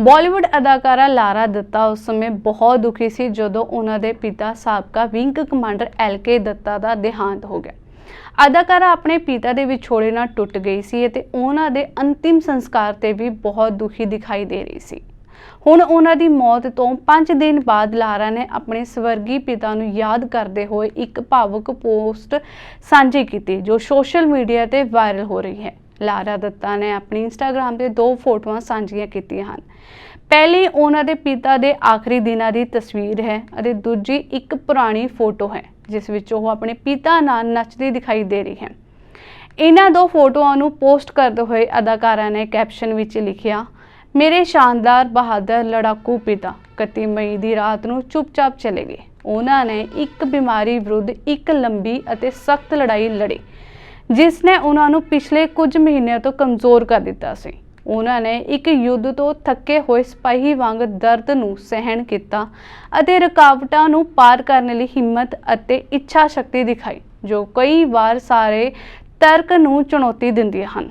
ਬਾਲੀਵੁੱਡ ਅਦਾਕਾਰਾ ਲਾਰਾ ਦੱਤਾ ਉਸ ਸਮੇਂ ਬਹੁਤ ਦੁਖੀ ਸੀ ਜਦੋਂ ਉਹਨਾਂ ਦੇ ਪਿਤਾ ਸਾਬਕਾ wing commander L K Datta ਦਾ ਦੇਹਾਂਤ ਹੋ ਗਿਆ। ਅਦਾਕਾਰਾ ਆਪਣੇ ਪਿਤਾ ਦੇ ਵਿਛੋੜੇ ਨਾਲ ਟੁੱਟ ਗਈ ਸੀ ਅਤੇ ਉਹਨਾਂ ਦੇ ਅੰਤਿਮ ਸੰਸਕਾਰ ਤੇ ਵੀ ਬਹੁਤ ਦੁਖੀ ਦਿਖਾਈ ਦੇ ਰਹੀ ਸੀ। ਹੁਣ ਉਹਨਾਂ ਦੀ ਮੌਤ ਤੋਂ 5 ਦਿਨ ਬਾਅਦ ਲਾਰਾ ਨੇ ਆਪਣੇ ਸਵਰਗੀ ਪਿਤਾ ਨੂੰ ਯਾਦ ਕਰਦੇ ਹੋਏ ਇੱਕ ਭਾਵੁਕ ਪੋਸਟ ਸਾਂਝੀ ਕੀਤੀ, ਜੋ ਸੋਸ਼ਲ ਮੀਡੀਆ ਤੇ ਵਾਇਰਲ ਹੋ ਰਹੀ ਹੈ। ਲਾਰਾ ਦੱਤਾ ਨੇ ਆਪਣੀ ਇੰਸਟਾਗ੍ਰam ਤੇ ਦੋ ਫੋਟੋਆਂ ਸਾਂਝੀਆਂ ਕੀਤੀਆਂ ਹਨ। ਪਹਿਲੀ ਉਹਨਾਂ ਦੇ ਪਿਤਾ ਦੇ ਆਖਰੀ ਦਿਨਾਂ ਦੀ ਤਸਵੀਰ ਹੈ ਅਤੇ ਦੂਜੀ ਇੱਕ ਪੁਰਾਣੀ ਫੋਟੋ ਹੈ, ਜਿਸ ਵਿੱਚ ਉਹ ਆਪਣੇ ਪਿਤਾ ਨਾਲ ਨੱਚਦੀ ਦਿਖਾਈ ਦੇ ਰਹੀ ਹੈ। ਇਹਨਾਂ ਦੋ ਫੋਟੋਆਂ ਨੂੰ ਪੋਸਟ ਕਰਦੇ ਹੋਏ ਅਦਾਕਾਰਾ ਨੇ ਕੈਪਸ਼ਨ ਵਿੱਚ ਲਿਖਿਆ, ਮੇਰੇ ਸ਼ਾਨਦਾਰ, ਬਹਾਦਰ, ਲੜਾਕੂ ਪਿਤਾ 31 ਮਈ ਦੀ ਰਾਤ ਨੂੰ ਚੁੱਪਚਾਪ ਚਲੇ ਗਏ। ਉਹਨਾਂ ਨੇ ਇੱਕ ਬਿਮਾਰੀ ਵਿਰੁੱਧ ਇੱਕ ਲੰਬੀ ਅਤੇ ਸਖਤ ਲੜਾਈ ਲੜੀ। ਜਿਸ ਨੇ ਉਹਨਾਂ ਨੂੰ ਪਿਛਲੇ ਕੁਝ ਮਹੀਨਿਆਂ ਤੋਂ ਕਮਜ਼ੋਰ ਕਰ ਦਿੱਤਾ ਸੀ। ਉਹਨਾਂ ਨੇ ਇੱਕ ਯੁੱਧ ਤੋਂ ਥੱਕੇ ਹੋਏ ਸਿਪਾਹੀ ਵਾਂਗ ਦਰਦ ਨੂੰ ਸਹਿਣ ਕੀਤਾ ਅਤੇ ਰੁਕਾਵਟਾਂ ਨੂੰ ਪਾਰ ਕਰਨ ਲਈ ਹਿੰਮਤ ਅਤੇ ਇੱਛਾ ਸ਼ਕਤੀ ਦਿਖਾਈ, ਜੋ ਕਈ ਵਾਰ ਸਾਰੇ ਤਰਕ ਨੂੰ ਚੁਣੌਤੀ ਦਿੰਦੀਆਂ ਹਨ।